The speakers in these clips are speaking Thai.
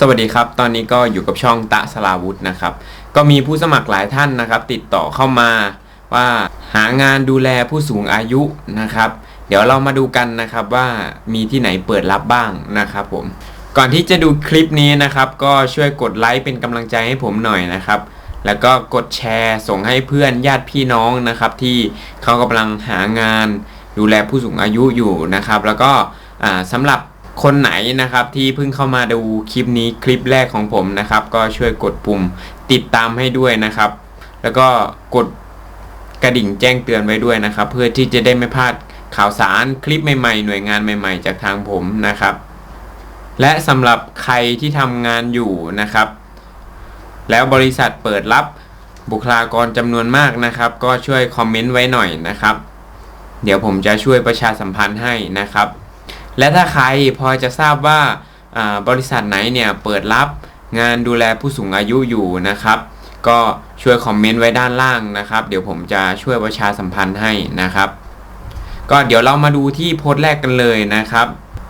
สวัสดีครับ ตอนนี้ก็อยู่กับช่องตะสลาวุธนะครับ ก็มีผู้สมัครหลายท่านนะครับ ติดต่อเข้ามาว่าหางานดูแลผู้สูงอายุนะครับ เดี๋ยวเรามาดูกันนะครับว่ามีที่ไหนเปิดรับบ้างนะครับผม ก่อนที่จะดูคลิปนี้นะครับ ก็ช่วยกดไลค์เป็นกำลังใจให้ผมหน่อยนะครับ แล้วก็กดแชร์ส่งให้เพื่อนญาติพี่น้องนะครับ ที่เขากำลังหางานดูแลผู้สูงอายุอยู่นะครับ แล้วก็อ่าสำหรับ คนไหนนะครับที่เพิ่งเข้ามาดูคลิปนี้คลิปแรกของผมนะครับ ก็ช่วยกดปุ่มติดตามให้ด้วยนะครับ แล้วก็กดกระดิ่งแจ้งเตือนไว้ด้วยนะครับ เพื่อที่จะได้ไม่พลาดข่าวสารคลิปใหม่ๆ หน่วยงานใหม่ ๆ จากทางผมนะครับ และสำหรับใครที่ทำงานอยู่นะครับ แล้วบริษัทเปิดรับบุคลากรจำนวนมากนะครับ ก็ช่วยคอมเมนต์ไว้หน่อยนะครับ เดี๋ยวผมจะช่วยประชาสัมพันธ์ให้นะครับ และถ้าใครพอจะทราบว่าบริษัทไหนเนี่ยเปิดรับงานดูแลผู้สูงอายุอยู่นะครับ ก็ช่วยคอมเมนต์ไว้ด้านล่างนะครับ เดี๋ยวผมจะช่วยประชาสัมพันธ์ให้นะครับ ก็เดี๋ยวเรามาดูที่โพสต์แรกกันเลยนะครับ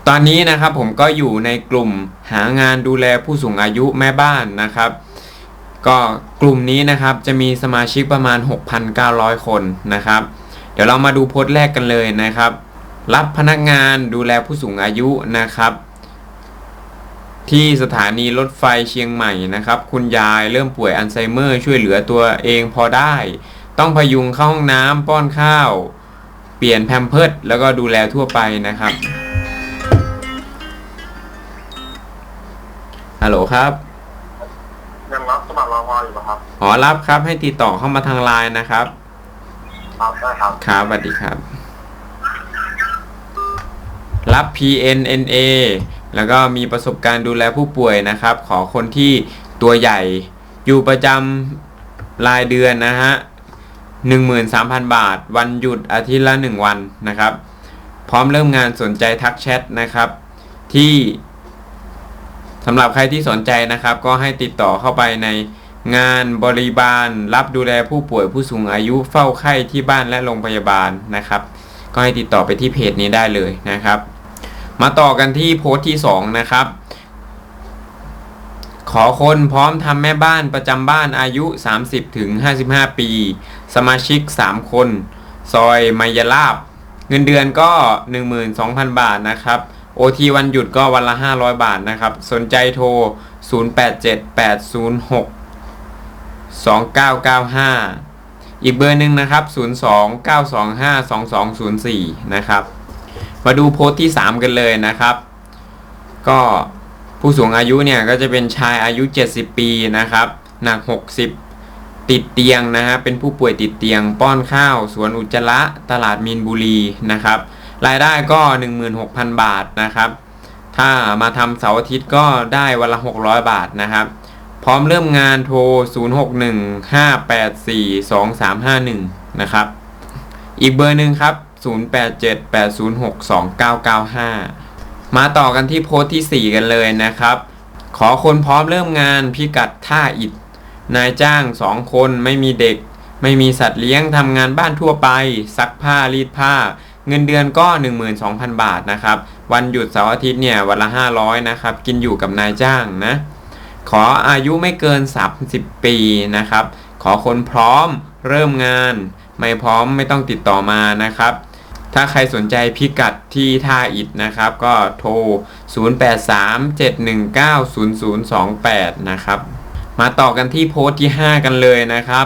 ตอนนี้นะครับผมก็อยู่ในกลุ่มหางานดูแลผู้สูงอายุแม่บ้านนะครับ ก็กลุ่มนี้นะครับจะมีสมาชิกประมาณ 6,900 คนนะครับ เดี๋ยวเรามาดูโพสต์แรกกันเลยนะครับ รับพนักงานดูแลผู้สูงอายุนะครับ ที่สถานีรถไฟเชียงใหม่นะครับ คุณยายเริ่มป่วยอัลไซเมอร์ช่วยเหลือตัวเองพอได้ ต้องพยุงเข้าห้องน้ำป้อนข้าว เปลี่ยนแพมเพิร์ดแล้วก็ดูแลทั่วไปนะครับฮัลโหลครับยังรับสมัครรองออยู่ปะครับอ๋อรับครับให้ติดต่อเข้ามาทางไลน์นะครับรับได้ครับครับสวัสดีครับ รับ PNNA แล้วก็มีประสบการณ์ดูแลผู้ป่วยนะครับ ขอคนที่ตัวใหญ่อยู่ประจำรายเดือนนะฮะ13,000 บาท วันหยุดอาทิตย์ละ 1 วันนะครับ พร้อมเริ่มงานสนใจทักแชทนะครับ ที่สำหรับใครที่สนใจนะครับ ก็ให้ติดต่อเข้าไปในงานบริบาล รับดูแลผู้ป่วยผู้สูงอายุเฝ้าไข้ที่บ้านและโรงพยาบาลนะครับ ก็ให้ติดต่อไปที่เพจนี้ได้เลยนะครับ มาต่อกันที่โพสต์ที่ 2 นะครับ ขอคนพร้อมทำแม่บ้านประจำบ้านอายุ 30ถึง55 ปี สมาชิก 3 คน ซอยมายลาบ เงินเดือนก็ 12,000 บาทนะครับโอทีวันหยุดก็วันละ 500 บาทนะครับ สนใจโทร 087806 2995 อีกเบอร์หนึ่งนะครับ 029252204 นะครับ มาดูโพสต์ที่ 3 กันเลยนะครับ ก็ผู้สูงอายุเนี่ยก็จะเป็นชายอายุ 70 ปีนะครับหนัก 60 ติดเตียงนะฮะเป็นผู้ป่วยติดเตียง ป้อนข้าว สวนอุจจาระตลาดมีนบุรีนะครับรายได้ก็ 16,000 บาทนะครับถ้ามาทำเสาร์อาทิตย์ก็ได้วันละ 600 บาทนะครับ พร้อมเริ่มงานโทร 0615842351 นะครับ อีกเบอร์หนึ่งครับ 0878062995 มาต่อกันที่โพสต์ที่ 4 กันเลยนะครับ ขอคนพร้อมเริ่มงานพิกัดท่าอิฐนายจ้าง 2 คนไม่มีเด็ก ไม่มีสัตว์เลี้ยงทำงานบ้านทั่วไป ซักผ้ารีดผ้า เงินเดือนก็ 12,000 บาทนะครับ วันหยุดเสาร์อาทิตย์เนี่ยวันละ 500 นะครับ กินอยู่กับนายจ้างนะ ขออายุไม่เกิน 30 ปีนะครับ ขอคนพร้อมเริ่มงาน ไม่พร้อมไม่ต้องติดต่อมานะครับ ถ้าใครสนใจพิกัดที่ท่าอิฐนะครับ ก็โทร 0837190028 นะครับ มาต่อกันที่โพสต์ที่ 5 กันเลยนะครับ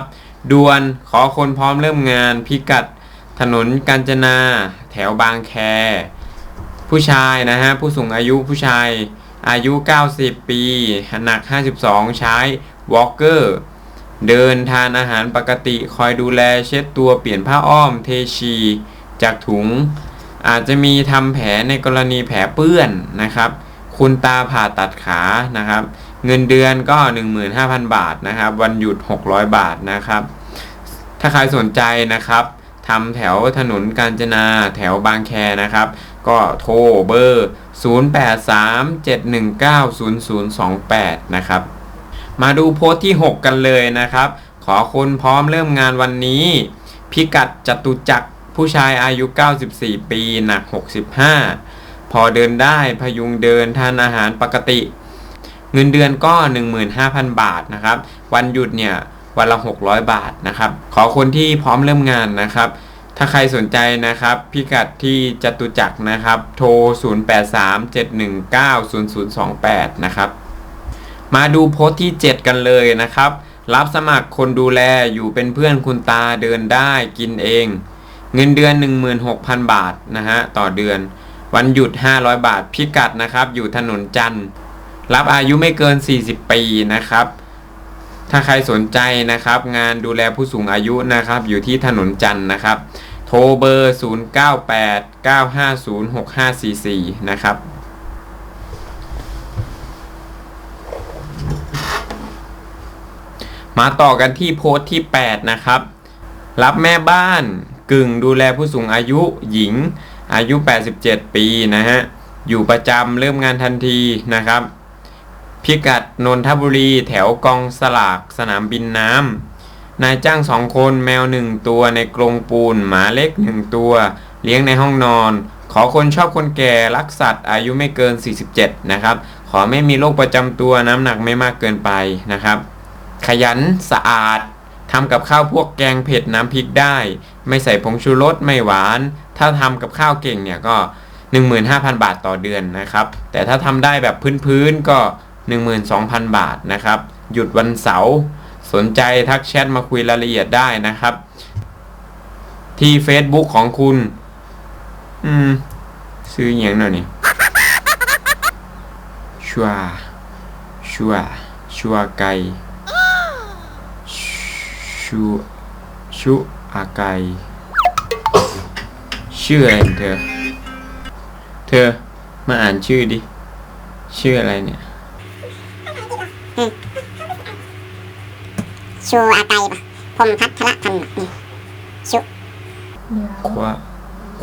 ด่วนขอคนพร้อมเริ่มงานพิกัดถนนกาญจนาแถวบางแค ผู้ชายนะฮะ ผู้สูงอายุผู้ชายอายุ 90 ปี หนัก 52 ใช้วอล์กเกอร์เดินทานอาหารปกติคอยดูแลเช็ดตัวเปลี่ยนผ้าอ้อมเทชี จากถุง อาจจะมีทำแผลในกรณีแผลเปื้อนนะครับ คุณตาผ่าตัดขานะครับ เงินเดือนก็ 15,000 บาทนะครับ วันหยุด 600 บาทนะครับ ถ้าใครสนใจนะครับทำแถวถนนกาญจนาแถวบางแคนะครับ ก็โทรเบอร์ 0837190028 นะครับ มาดูโพสต์ที่ 6 กันเลยนะครับ ขอคนพร้อมเริ่มงานวันนี้ พิกัดจตุจักร ผู้ชายอายุ 94 ปีหนัก 65 พอเดินได้พยุงเดินทานอาหารปกติ เงินเดือนก็ 15,000 บาทนะครับ วันหยุดเนี่ยวันละ 600 บาทนะครับ ขอคนที่พร้อมเริ่มงานนะครับ ถ้าใครสนใจนะครับ พิกัดที่จตุจักรนะครับ โทร 0837190028 นะครับ มาดูโพสต์ที่ 7 กันเลยนะครับ รับสมัครคนดูแลอยู่เป็นเพื่อนคุณตาเดินได้กินเอง เงินเดือน 16,000 บาทนะฮะต่อเดือน วันหยุด 500 บาทพิกัดนะครับ อยู่ถนนจันทร์รับอายุไม่เกิน 40 ปีนะครับ ถ้าใครสนใจนะครับ งานดูแลผู้สูงอายุนะครับ อยู่ที่ถนนจันทร์นะครับ โทรเบอร์ 0989506544 นะครับมาต่อกันที่โพสต์ที่ 8 นะครับ รับแม่บ้าน กึ่งดูแลผู้สูงอายุหญิงอายุ 87 ปีนะฮะ อยู่ประจำเริ่มงานทันทีนะครับ พิกัดนนทบุรีแถวกองสลากสนามบินน้ำนายจ้างสองคนแมวหนึ่งตัวในกรงปูน หมาเล็กหนึ่งตัว เลี้ยงในห้องนอน ขอคนชอบคนแก่รักสัตว์ อายุไม่เกิน 47 นะครับ ขอไม่มีโรคประจำตัวน้ำหนักไม่มากเกินไปนะครับ ขยันสะอาด ทำกับข้าวพวกแกงเผ็ดน้ำพริกได้ ไม่ใส่ผงชูรสไม่หวาน ถ้าทำกับข้าวเก่งเนี่ยก็ 15,000 บาทต่อเดือนนะครับ แต่ถ้าทำได้แบบพื้นๆก็ 12,000 บาทนะครับ หยุดวันเสาร์สนใจทักแชทมาคุยรายละเอียดได้นะครับ ที่ Facebook ของคุณ อืม ซื้ออย่างหน่อยนี่ชัวชัวชัวไก่ ชูชูอาไกชื่ออะไรของเธอ เธอมาอ่านชื่อดิ ชื่ออะไรเนี่ย ชูอาไกปะพรหมพัทรพันธ์นี่ชูควะ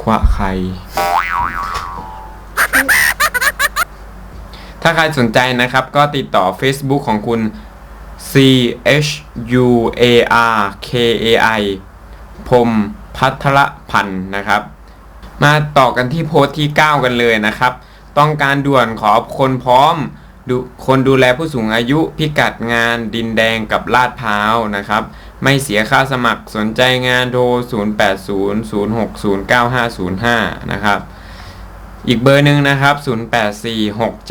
ควะใคร ถ้าใครสนใจนะครับ ก็ติดต่อ Facebook ของคุณ C H U A R K A I พรมพัทรพันธ์นะครับ มาต่อกันที่โพสต์ที่ 9 กันเลยนะครับ ต้องการด่วนขอคนพร้อมดูคนดูแลผู้สูงอายุพิกัดงานดินแดงกับลาดพร้าวนะครับ ไม่เสียค่าสมัครสนใจงานโทร 0800609505 นะครับ อีกเบอร์หนึ่งนะครับ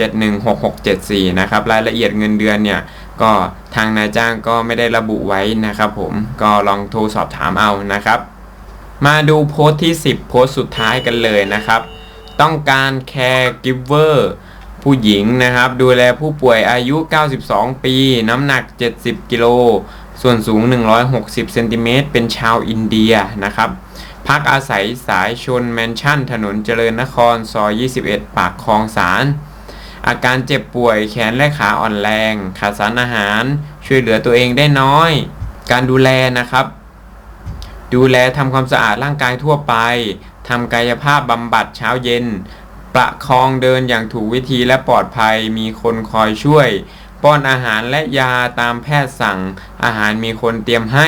0846716674 นะครับ รายละเอียดเงินเดือนเนี่ย ก็ทางนายจ้างก็ไม่ได้ระบุไว้นะครับผมก็ลองโทรสอบถามเอานะครับ มาดูโพสต์ที่ 10 โพสต์สุดท้ายกันเลยนะครับ ต้องการแคร์กิฟเวอร์ผู้หญิงนะครับ ดูแลผู้ป่วยอายุ 92 ปี น้ำหนัก 70 กิโล ส่วนสูง 160 เซนติเมตร เป็นชาวอินเดียนะครับพักอาศัยสายชนแมนชั่น ถนนเจริญนคร ซอย 21 ปากคลองสาร อาการเจ็บป่วยแขนและขาอ่อนแรง ขาดสารอาหาร ช่วยเหลือตัวเองได้น้อย การดูแลนะครับ ดูแลทำความสะอาดร่างกายทั่วไปทำกายภาพบำบัดเช้าเย็น ประคองเดินอย่างถูกวิธีและปลอดภัย มีคนคอยช่วย ป้อนอาหารและยาตามแพทย์สั่ง อาหารมีคนเตรียมให้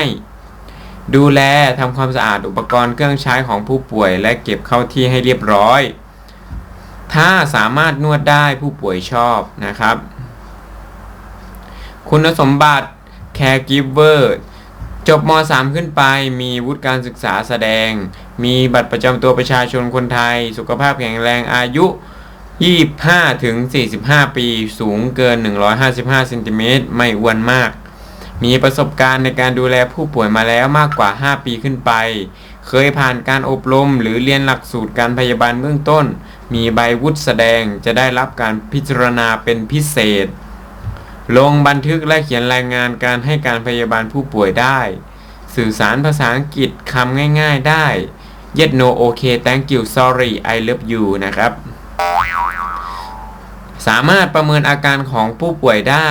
ดูแลทำความสะอาดอุปกรณ์เครื่องใช้ของผู้ป่วย และเก็บเข้าที่ให้เรียบร้อย ถ้าสามารถนวดได้ผู้ป่วยชอบนะครับ คุณสมบัติ caregiver จบม .3 ขึ้นไปมีวุฒิการศึกษาแสดง มีบัตรประจำตัวประชาชนคนไทย สุขภาพแข็งแรงอายุ 25 ถึง 45 ปี สูงเกิน 155เซนติเมตรไม่อ้วนมาก มีประสบการณ์ในการดูแลผู้ป่วยมาแล้วมากกว่า 5 ปีขึ้นไป เคยผ่านการอบรมหรือเรียนหลักสูตรการพยาบาลเบื้องต้น มีใบวุฒิแสดงจะได้รับการพิจารณาเป็นพิเศษ ลงบันทึกและเขียนรายงานการให้การพยาบาลผู้ป่วยได้ สื่อสารภาษาอังกฤษคำง่าย ๆ ได้ Yes no okay thank you sorry I love you นะครับ สามารถประเมินอาการของผู้ป่วยได้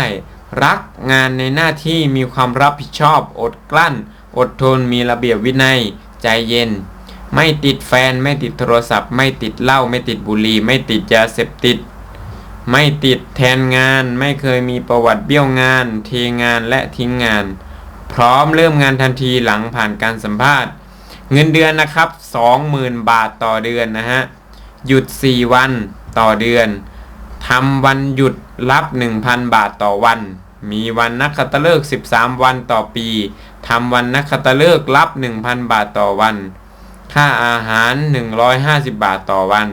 รักงานในหน้าที่มีความรับผิดชอบ อดกลั้น อดทนมีระเบียบวินัย ใจเย็น ไม่ติดแฟน ไม่ติดโทรศัพท์ ไม่ติดเหล้าไม่ติดบุหรี่ไม่ติดยาเสพติด ไม่ติดแทนงาน ไม่เคยมีประวัติเบี้ยวงาน เทงานและทิ้งงาน พร้อมเริ่มงานทันทีหลังผ่านการสัมภาษณ์ เงินเดือนนะครับ 20,000 บาทต่อเดือนนะฮะหยุด 4 วันต่อเดือนทำวันหยุดรับ 1,000 บาทต่อวัน มีวันนักขัตฤกษ์13 วันต่อปี ทำวันนักขัตฤกษ์รับ 1,000 บาทต่อวัน ค่าอาหาร 150 บาทต่อวัน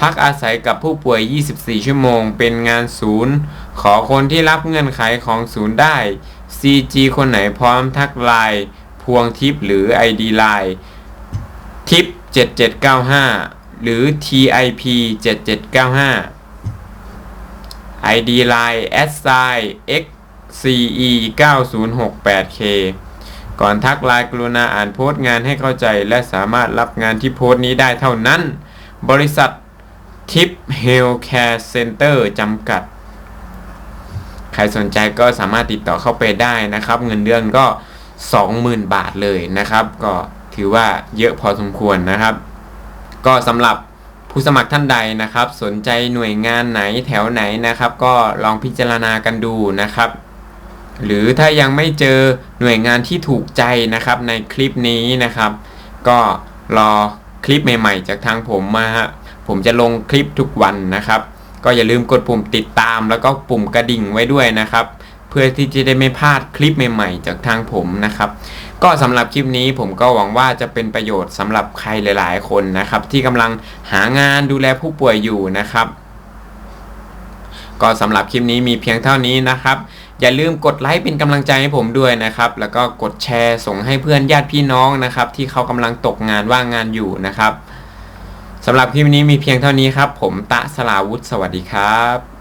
พักอาศัยกับผู้ป่วย 24 ชั่วโมง เป็นงานศูนย์ ขอคนที่รับเงื่อนไขของศูนย์ได้ CG คนไหนพร้อมทักไลน์พวงทิปหรือ ID ไลน์ทิป 7795 หรือ TIP 7795 ID Line s i xce 9068k ก่อนทักไลน์กรุณาอ่านโพสต์งานให้เข้าใจ และสามารถรับงานที่โพสต์นี้ได้เท่านั้น บริษัททิปเฮลแคร์เซ็นเตอร์จำกัด ใครสนใจก็สามารถติดต่อเข้าไปได้นะครับ เงินเดือนก็ 20,000 บาทเลยนะครับ ก็ถือว่าเยอะพอสมควรนะครับ ก็สำหรับผู้สมัครท่านใดนะครับ สนใจหน่วยงานไหนแถวไหนนะครับ ก็ลองพิจารณากันดูนะครับ หรือถ้ายังไม่เจอหน่วยงานที่ถูกใจนะครับในคลิปนี้นะครับ ก็รอคลิปใหม่ๆ จากทางผมมาฮะผมจะลงคลิปทุกวันนะครับ ก็อย่าลืมกดปุ่มติดตามแล้วก็ปุ่มกระดิ่งไว้ด้วยนะครับ เพื่อที่จะได้ไม่พลาดคลิปใหม่ๆ จากทางผมนะครับ ก็สำหรับคลิปนี้ผมก็หวังว่าจะเป็นประโยชน์สำหรับใครหลาย ๆ คนนะครับ ที่กำลังหางานดูแลผู้ป่วยอยู่นะครับ ก็สำหรับคลิปนี้มีเพียงเท่านี้นะครับ อย่าลืมกดไลค์เป็นกำลังใจให้ผมด้วยนะครับ แล้วก็กดแชร์ส่งให้เพื่อนญาติพี่น้องนะครับ ที่เขากำลังตกงานว่างงานอยู่นะครับสำหรับคลิปนี้มีเพียงเท่านี้ครับ ผมตะสลาวุฒิสวัสดีครับ